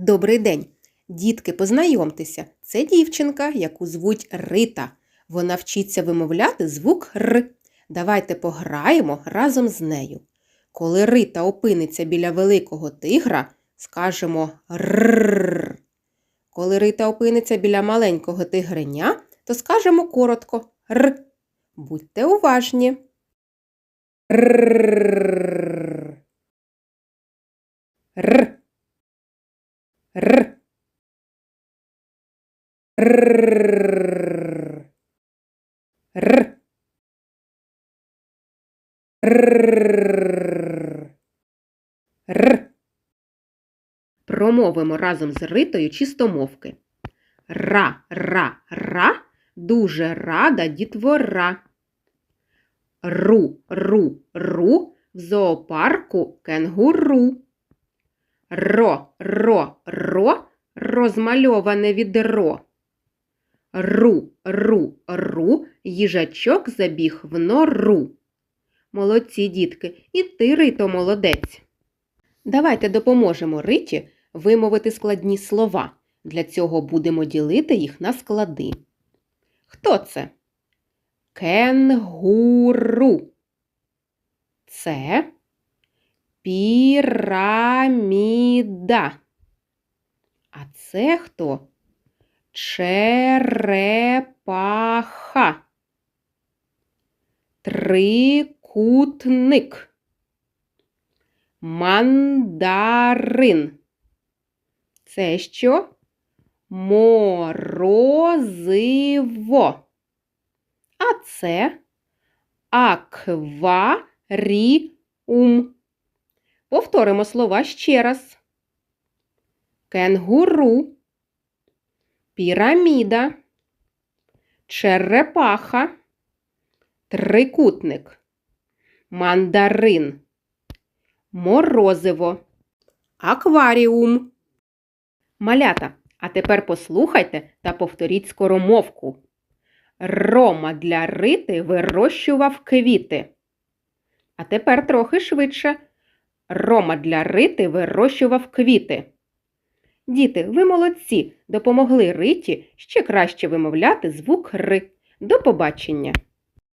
Добрий день! Дітки, познайомтеся. Це дівчинка, яку звуть Рита. Вона вчиться вимовляти звук Р. Давайте пограємо разом з нею. Коли Рита опиниться біля великого тигра, скажемо «ррррр». Коли Рита опиниться біля маленького тигреня, то скажемо коротко Р. Будьте уважні. Р. Р. Р. Р. Р. Р. Промовимо разом з Ритою чистомовки. Ра, ра, ра, дуже рада дітвора. Ру, ру, ру, в зоопарку кенгуру. Ро, ро, ро, розмальоване відро. Ру, ру, ру, їжачок забіг в нору. Молодці, дітки, і ти, Рито, молодець. Давайте допоможемо Риті вимовити складні слова. Для цього будемо ділити їх на склади. Хто це? Кенгуру. Це піраміда. А це хто? Черепаха. Трикутник. Мандарин. Це що? Морозиво. А це акваріум. Повторимо слова ще раз. Кенгуру, піраміда, черепаха, трикутник, мандарин, морозиво, акваріум. Малята, а тепер послухайте та повторіть скоромовку. Рома для рити вирощував квіти. А тепер трохи швидше. Рома для рити вирощував квіти. Діти, ви молодці, допомогли Риті ще краще вимовляти звук Р. До побачення!